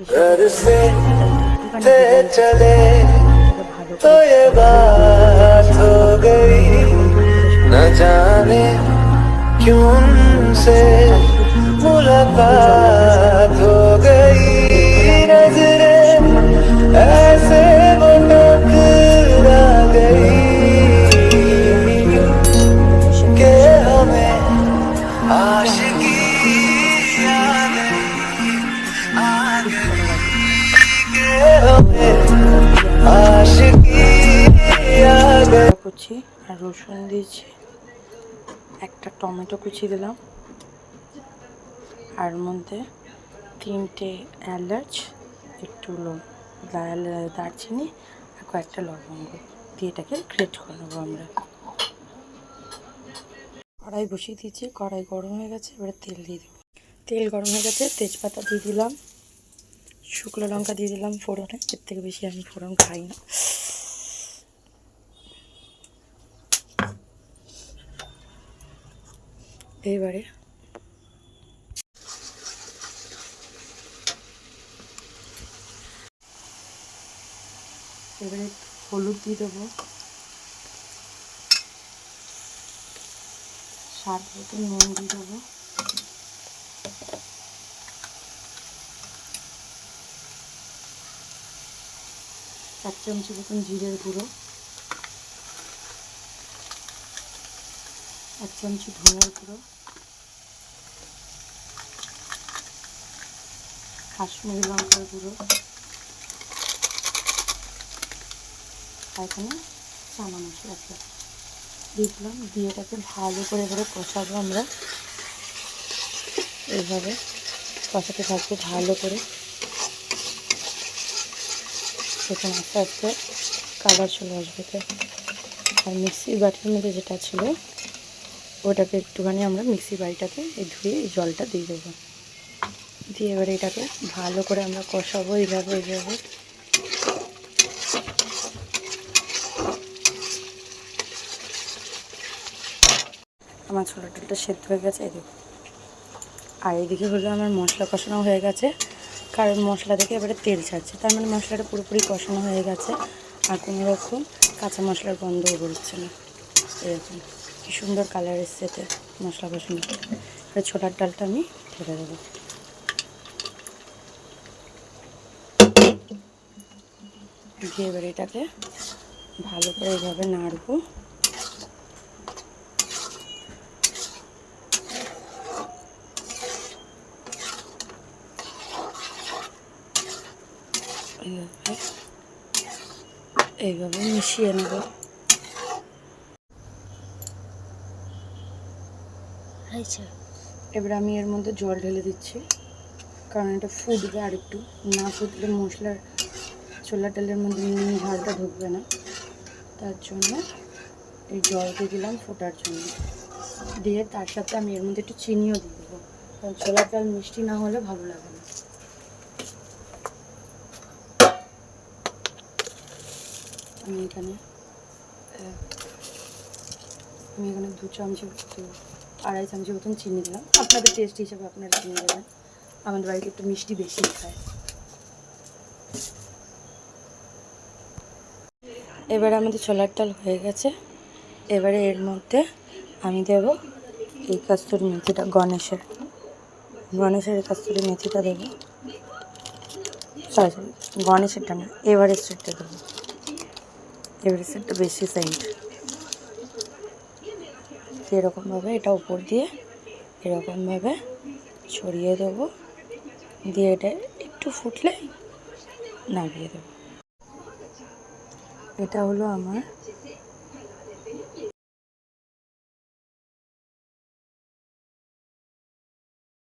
घर से थे चले ভালো तो ये बात हो गई न जाने क्यों उनसे मुलाकात हो गई नजरे ऐसे वो टकरा गई के हमें आशिकी কুচি আর রসুন দিয়েছি। একটা টমেটো কুচি দিলাম। আর মধ্যে তিনটে এলাচ, একটু দারচিনি আর কয়েকটা লবঙ্গ দিয়ে এটাকে গ্রেট করে নেব আমরা। কড়াই বসিয়ে দিয়েছি, কড়াই গরম হয়ে গেছে, এবারে তেল দিয়ে দেবো। তেল গরম হয়ে গেছে, তেজপাতা দিয়ে দিলাম। শুকনো লঙ্কা দিয়ে দিলাম ফোড়নে। এর থেকে বেশি আমি ফোড়ন খাই না। এবারে এবারে হলুদ দিয়ে দেবো। স্বাদ নুন দিয়ে দেবো। এক চামচি মতন জিরের গুঁড়ো, এক চামচি ধনের গুঁড়ো, কাশ্মীরি লঙ্কার গুঁড়ো এখানে চানা মশলা আছে। দিয়ে দিলাম দিয়ে এটাকে ভালো করে এবারে কষাবো আমরা। এইভাবে কষাতে থাকব ভালো করে। সেখানে আস্তে আস্তে কালার চলে আসবে। আর মিক্সির বাটির মধ্যে যেটা ছিল, ওটাকে একটুখানি আমরা মিক্সি বাড়িটাকে ধুয়ে এই জলটা দিয়ে দেবো। দিয়ে এবারে এটাকে ভালো করে আমরা কষাবো এইভাবে এইভাবে। আমার ছোলা ডালটা সেদ্ধ হয়ে গেছে, এই দেখো আর এদিকে হলো আমার মশলা কষানো হয়ে গেছে। কারণ মশলা থেকে এবারে তেল ছাড়ছে। তার মানে মশলাটা পুরোপুরি কষানো হয়ে গেছে। আর কোনো রকম কাঁচা মশলার গন্ধও বেরোচ্ছে না। এরকম। কি সুন্দর কালার এসছে এতে মশলা কষানো এবার ছোলার ডালটা আমি ঢেলে দেবো। দিয়ে এবার এটাকে ভালো করে এইভাবে নাড়বো। এইভাবে এইভাবে মিশিয়ে নেব। এবার আমি এর মধ্যে জল ঢেলে দিচ্ছি কারণ এটা ফুটবে আর একটু। না ফুটলে মশলার ছোলার ডালের মধ্যে নুন ঝালটা ঢুকবে না। তার জন্য এই জল দিয়ে দিলাম ফোটার জন্য। দিয়ে তার সাথে আমি এর মধ্যে একটু চিনিও দিয়ে দেবো কারণ ছোলার ডাল মিষ্টি না হলে ভালো লাগে না। আমি এখানে আমি এখানে দু চামচি মতো আড়াই চামচি মতন চিনি দিলাম। আপনাদের টেস্ট হিসাবে আপনারা চিনি দেবেন। আমাদের বাড়িতে একটু মিষ্টি বেশি খায়। এবারে আমাদের ছোলার ডাল হয়ে গেছে। এবারে এর মধ্যে আমি দেব এই কাস্তুরি মেথিটা, গণেশের। গণেশের কাস্তুরি মেথিটা দেবো। সরি সরি গণেশেরটা না দেবো। এভারেস্টেরটা বেশি সাইড এরকমভাবে এটা উপর দিয়ে এরকমভাবে ছড়িয়ে দেব। দিয়ে এটা একটু ফুটলে নামিয়ে দেব। এটা হলো আমার